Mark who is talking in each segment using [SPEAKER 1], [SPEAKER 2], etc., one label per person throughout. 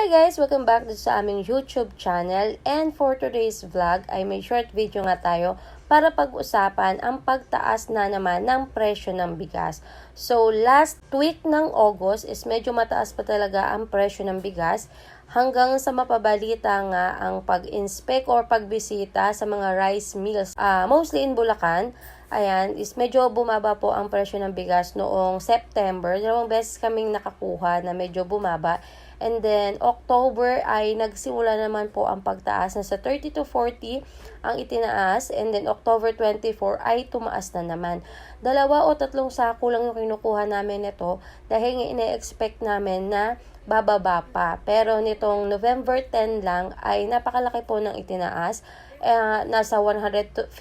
[SPEAKER 1] Hi guys! Welcome back dito sa aming YouTube channel and for today's vlog ay may short video nga tayo para pag-usapan ang pagtaas na naman ng presyo ng bigas. So last week ng August is medyo mataas pa talaga ang presyo ng bigas hanggang sa mapabalita nga ang pag-inspect or pagbisita sa mga rice mills, ah, mostly in Bulacan. Ayan, is medyo bumaba po ang presyo ng bigas noong September. Dalawang beses kaming nakakuha na medyo bumaba. And then, October ay nagsimula naman po ang pagtaas na sa 30 to 40 ang itinaas. And then, October 24 ay tumaas na naman. Dalawa o tatlong sako lang yung kinukuha namin nito dahil ine-expect namin na bababa pa. Pero nitong November 10 lang ay napakalaki po ng itinaas. Eh, nasa 150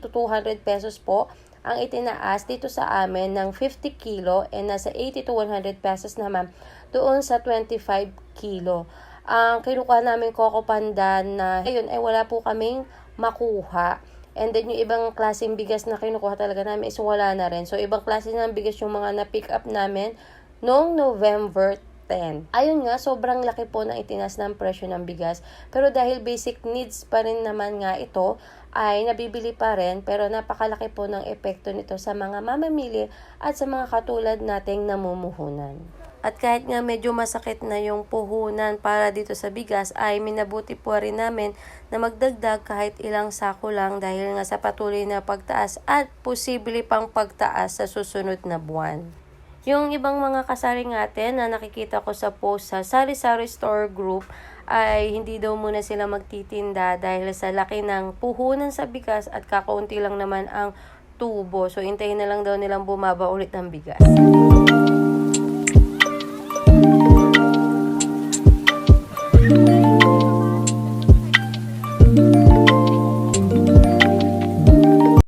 [SPEAKER 1] to 200 pesos po ang itinaas dito sa amin ng 50 kilo and nasa 80 to 100 pesos naman doon sa 25 kilo. Ang kinukuha namin Coco Pandan na ayun ay wala po kaming makuha. And then yung ibang klaseng bigas na kinukuha talaga namin is wala na rin. So ibang klase ng bigas yung mga na-pick up namin noong November 10. Ayun nga, sobrang laki po ng itinas ng presyo ng bigas. Pero dahil basic needs pa rin naman nga ito, ay nabibili pa rin. Pero napakalaki po ng epekto nito sa mga mamamili at sa mga katulad nating namumuhunan. At kahit nga medyo masakit na yung puhunan para dito sa bigas, ay minabuti po rin namin na magdagdag kahit ilang sako lang dahil nga sa patuloy na pagtaas at posible pang pagtaas sa susunod na buwan. Yung ibang mga kasari natin na nakikita ko sa post sa Sari Sari Store Group ay hindi daw muna sila magtitinda dahil sa laki ng puhunan sa bigas at kakaunti lang naman ang tubo. So, intayin na lang daw nilang bumaba ulit ng bigas.